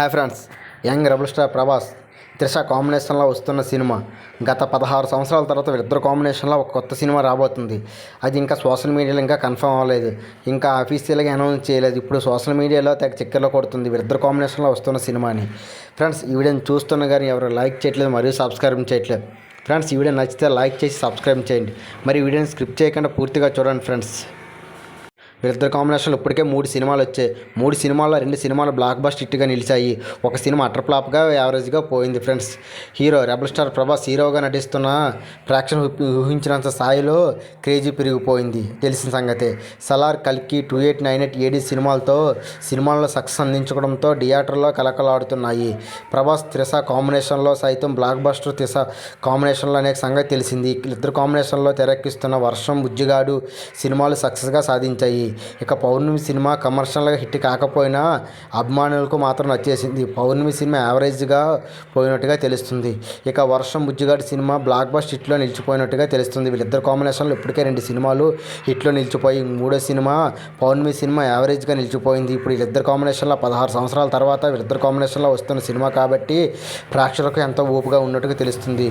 Hi friends young rebel star Prabhas Trisha కాంబినేషన్లో వస్తున్న cinema. గత పదహారు సంవత్సరాల తర్వాత వీళ్ళిద్దరు కాంబినేషన్లో ఒక కొత్త సినిమా రాబోతుంది. అది ఇంకా సోషల్ మీడియాలో ఇంకా కన్ఫర్మ్ అవ్వలేదు. ఇంకా అఫీషియల్గా అనౌన్స్ చేయలేదు. ఇప్పుడు సోషల్ మీడియాలో తెగ చిక్కర్లో కొడుతుంది వీళ్ళిద్దరు కాంబినేషన్లో వస్తున్న సినిమాని. ఫ్రెండ్స్ ఈ వీడియోని చూస్తున్న కానీ ఎవరు లైక్ చేయట్లేదు మరియు సబ్స్క్రైబ్ చేయట్లేదు. ఫ్రెండ్స్ ఈ వీడియో నచ్చితే లైక్ చేసి సబ్స్క్రైబ్ చేయండి. మరి వీడియోని స్క్రిప్ట్ చేయకుండా పూర్తిగా చూడండి ఫ్రెండ్స్ వీళ్ళిద్దరు కాంబినేషన్లో ఇప్పటికే మూడు సినిమాలు వచ్చాయి. మూడు సినిమాల్లో రెండు సినిమాలు బ్లాక్ బస్ట్ హిట్గా నిలిచాయి. ఒక సినిమా అటర్ ఫ్లాప్గా యావరేజ్గా పోయింది friends hero rebel star Prabhas హీరోగా నటిస్తున్న ప్రేక్షణ ఊహించినంత స్థాయిలో క్రేజీ పెరిగిపోయింది. తెలిసిన సంగతే. సలార్ కల్కి two eight nine eight AD సినిమాలతో సినిమాల్లో సక్సెస్ అందించడంతో థియేటర్లో కలకలాడుతున్నాయి. ప్రభాస్ త్రిష కాంబినేషన్లో సైతం బ్లాక్ బస్టర్ త్రిష కాంబినేషన్లో అనేక సంగతి తెలిసింది. ఇద్దరు కాంబినేషన్లో తెరకెక్కిస్తున్న వర్షం బుజ్జిగాడు సినిమాలు సక్సెస్గా సాధించాయి. ఇక పౌర్ణమి సినిమా కమర్షియల్గా హిట్ కాకపోయినా అభిమానులకు మాత్రం నచ్చేసింది. పౌర్ణమి సినిమా యావరేజ్గా పోయినట్టుగా తెలుస్తుంది. ఇక వర్షం బుజ్జిగాడి సినిమా బ్లాక్ బస్ట్ హిట్లో నిలిచిపోయినట్టుగా తెలుస్తుంది. వీళ్ళిద్దరు కాంబినేషన్లో ఇప్పటికే రెండు సినిమాలు హిట్లో నిలిచిపోయి మూడో సినిమా పౌర్ణమి సినిమా యావరేజ్గా నిలిచిపోయింది. ఇప్పుడు వీళ్ళిద్దరు కాంబినేషన్లో పదహారు సంవత్సరాల తర్వాత వీళ్ళిద్దరు కాంబినేషన్లో వస్తున్న సినిమా కాబట్టి ప్రేక్షకులకు ఎంతో ఊపుగా ఉన్నట్టుగా తెలుస్తుంది.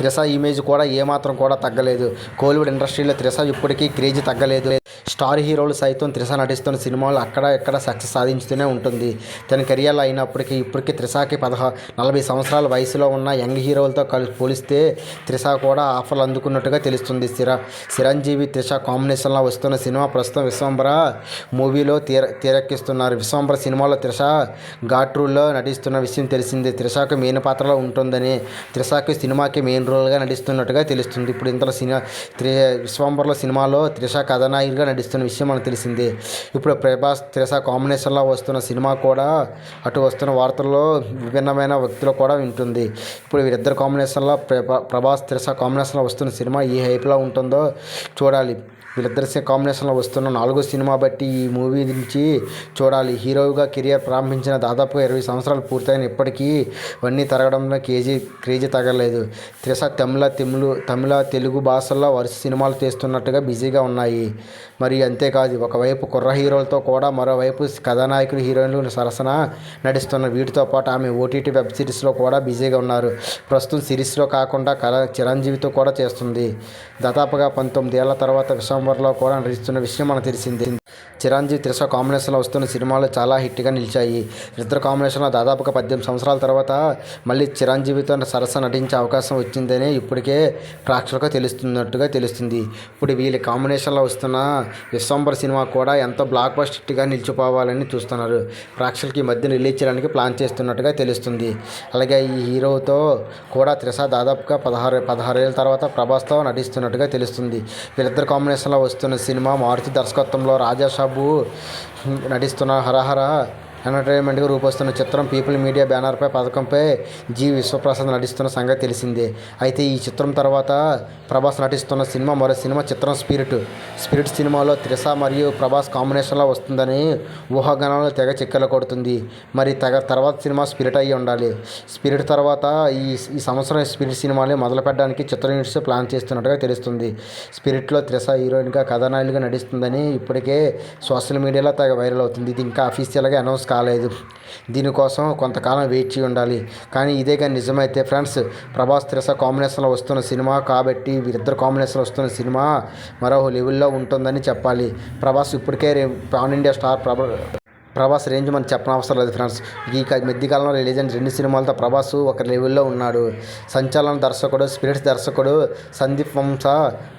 త్రిష ఇమేజ్ కూడా ఏమాత్రం కూడా తగ్గలేదు. కోలీవుడ్ ఇండస్ట్రీలో త్రిష ఇప్పటికీ క్రేజ్ తగ్గలేదు. స్టార్ హీరోలు సైతం త్రిష నటిస్తున్న సినిమాలు అక్కడ ఎక్కడ సక్సెస్ సాధించుతూనే ఉంటుంది. తన కెరియర్లో అయినప్పటికీ ఇప్పటికీ త్రిషాకి పదహా నలభై సంవత్సరాల వయసులో ఉన్న యంగ్ హీరోలతో కలిసి పోలిస్తే త్రిష కూడా ఆఫర్లు అందుకున్నట్టుగా తెలుస్తుంది. సిర చిరంజీవి త్రిష కాంబినేషన్లో వస్తున్న సినిమా ప్రస్తుతం విశ్వంబర మూవీలో తీర తీరెక్కిస్తున్నారు విశ్వంబర సినిమాలో త్రిష ఘాట్రూల్లో నటిస్తున్న విషయం తెలిసింది. త్రిషకు మెయిన్ పాత్రలో ఉంటుందని త్రిషాకి సినిమాకి మెయిన్ రోల్గా నటిస్తున్నట్టుగా తెలుస్తుంది. ఇప్పుడు ఇంతలో సినిమా త్రి విశ్వంబర్లో సినిమాలో త్రిష కథానాయికగా నటిస్తున్న విషయం మనకు తెలిసిందే. ఇప్పుడు ప్రభాస్ తెరస కాంబినేషన్లో వస్తున్న సినిమా కూడా అటు వస్తున్న వార్తల్లో విభిన్నమైన వ్యక్తులు కూడా వింటుంది. ఇప్పుడు వీరిద్దరు కాంబినేషన్లో ప్రభా ప్రభాస్ తెరస కాంబినేషన్లో వస్తున్న సినిమా ఏ హైప్లో ఉంటుందో చూడాలి. వీళ్ళిద్దరి కాంబినేషన్లో వస్తున్న నాలుగో సినిమా బట్టి ఈ మూవీ నుంచి చూడాలి. హీరోగా కెరియర్ ప్రారంభించిన దాదాపుగా ఇరవై సంవత్సరాలు పూర్తయిన ఇప్పటికీ ఇవన్నీ తరగడంలో కేజీ క్రేజీ తగలేదు. త్రిష తమిళ తమిళ తమిళ తెలుగు భాషల్లో వరుస సినిమాలు తీస్తున్నట్టుగా బిజీగా ఉన్నాయి. మరి అంతేకాదు ఒకవైపు కుర్ర హీరోలతో కూడా మరోవైపు కథానాయకులు హీరోయిన్లు సరసన నటిస్తున్న వీటితో పాటు ఆమె ఓటీటీ వెబ్ సిరీస్లో కూడా బిజీగా ఉన్నారు. ప్రస్తుతం సిరీస్లో కాకుండా కళ చిరంజీవితో కూడా చేస్తుంది. దాదాపుగా పంతొమ్మిది ఏళ్ళ తర్వాత నవంబర్లో కూడా నటిస్తున్న విషయం మనకు తెలిసింది. చిరంజీవి త్రిష కాంబినేషన్లో వస్తున్న సినిమాలు చాలా హిట్గా నిలిచాయి. ఇద్దరు కాంబినేషన్లో దాదాపుగా పద్దెనిమిది సంవత్సరాల తర్వాత మళ్ళీ చిరంజీవితో సరస నటించే అవకాశం వచ్చిందని ఇప్పటికే ప్రేక్షకులకు తెలుస్తున్నట్టుగా తెలుస్తుంది. ఇప్పుడు వీళ్ళ కాంబినేషన్లో వస్తున్న విశ్వంబర్ సినిమా కూడా ఎంతో బ్లాక్ బస్ట్ హిట్గా నిలిచిపోవాలని చూస్తున్నారు. ప్రేక్షకులకి ఈ మధ్య రిలీజ్ చేయడానికి ప్లాన్ చేస్తున్నట్టుగా తెలుస్తుంది. అలాగే ఈ హీరోతో కూడా త్రిష దాదాపుగా పదహారు పదహారేళ్ళ తర్వాత ప్రభాస్తో నటిస్తున్నట్టుగా తెలుస్తుంది. వీళ్ళిద్దరు కాంబినేషన్లో వస్తున్న సినిమా మారుతి దర్శకత్వంలో రాజా బాబు నటిస్తున్న హరహర ఎంటర్టైన్మెంట్గా రూపొస్తున్న చిత్రం పీపుల్ మీడియా బ్యానర్పై పథకంపై జి విశ్వప్రసాద్ నటిస్తున్న సంగతి తెలిసిందే. అయితే ఈ చిత్రం తర్వాత ప్రభాస్ నటిస్తున్న సినిమా మరో సినిమా చిత్రం స్పిరిట్ స్పిరిట్ సినిమాలో త్రిష మరియు ప్రభాస్ కాంబినేషన్లో వస్తుందని ఊహాగానాలు తెగ చిక్కలు కొడుతుంది. మరి తెగ తర్వాత సినిమా స్పిరిట్ అయ్యి ఉండాలి. స్పిరిట్ తర్వాత ఈ ఈ సంవత్సరం స్పిరిట్ సినిమాని మొదలు పెట్టడానికి చిత్ర యూనిట్స్ ప్లాన్ చేస్తున్నట్టుగా తెలుస్తుంది. స్పిరిట్లో త్రిష హీరోయిన్గా కథానాయులుగా నటిస్తుందని ఇప్పటికే సోషల్ మీడియాలో తెగ వైరల్ అవుతుంది. ఇది ఇంకా అఫీషియల్గా అనౌన్స్ కాలేదు. దీనికోసం కొంతకాలం వెయిట్ ఉండాలి. కానీ ఇదే కానీ నిజమైతే ఫ్రెండ్స్ ప్రభాస్ త్రిస కాంబినేషన్లో వస్తున్న సినిమా కాబట్టి వీరిద్దరు కాంబినేషన్లో వస్తున్న సినిమా మరో లెవెల్లో ఉంటుందని చెప్పాలి. ప్రభాస్ ఇప్పటికే pan India star Prabha Prabhas range మనం చెప్పనవసరం లేదు ఫ్రెండ్స్ ఈ క- మధ్యకాలంలో రిలీజ్ అయిన రెండు సినిమాలతో ప్రభాస్ ఒక లెవెల్లో ఉన్నాడు. సంచలన దర్శకుడు స్పిరిట్స్ దర్శకుడు సందీప్ వంశ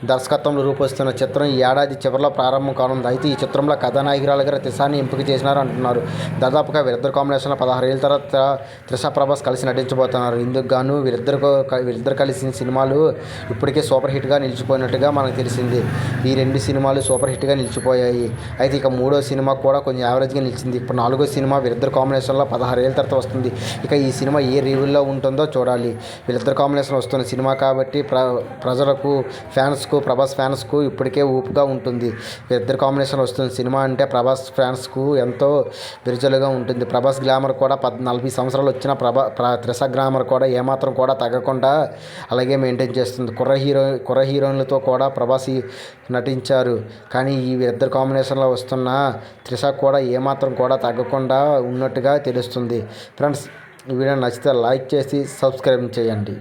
దర్శకత్వంలో రూపొస్తున్న చిత్రం ఈ ఏడాది చివరిలో ప్రారంభం కానుంది. అయితే ఈ చిత్రంలో కథానాయకురాలుగా త్రిషాని ఎంపిక చేసినారు అంటున్నారు. దాదాపుగా వీరిద్దరు కాంబినేషన్లో పదహారు ఏళ్ళ తర్వాత త్రిష ప్రభాస్ కలిసి నటించబోతున్నారు. ఇందుకు గాను వీరిద్దరు వీరిద్దరు కలిసిన సినిమాలు ఇప్పటికే సూపర్ హిట్గా నిలిచిపోయినట్టుగా మనకు తెలిసింది. ఈ రెండు సినిమాలు సూపర్ హిట్గా నిలిచిపోయాయి. అయితే ఇక మూడో సినిమా కూడా కొంచెం యావరేజ్గా వచ్చింది ఇప్పుడు నాలుగో సినిమా వీరిద్దరు కాంబినేషన్లో పదహారేళ్ళ తర్వాత వస్తుంది. ఇక ఈ సినిమా ఏ రివ్యూలో ఉంటుందో చూడాలి. వీళ్ళిద్దరు కాంబినేషన్ వస్తున్న సినిమా కాబట్టి ప్ర ప్రజలకు ఫ్యాన్స్కు ప్రభాస్ ఫ్యాన్స్కు ఇప్పటికే ఊపుగా ఉంటుంది. వీరిద్దరు కాంబినేషన్ వస్తున్న సినిమా అంటే ప్రభాస్ ఫ్యాన్స్కు ఎంతో విరుజలుగా ఉంటుంది. ప్రభాస్ గ్లామర్ కూడా పద్ నలభై సంవత్సరాలు వచ్చిన ప్రభా త్రిష గ్లామర్ కూడా ఏమాత్రం కూడా తగ్గకుండా అలాగే మెయింటైన్ చేస్తుంది. కుర్ర హీరో కుర్ర హీరోయిన్లతో కూడా ప్రభాస్ ఈ నటించారు. కానీ ఈ ఇద్దరు కాంబినేషన్లో వస్తున్న త్రిష కూడా ఏమాత్రం మాత్రం కూడా తగ్గకుండా ఉన్నట్టుగా తెలుస్తుంది. ఫ్రెండ్స్ వీడియో నచ్చితే లైక్ చేసి సబ్స్క్రైబ్ చేయండి.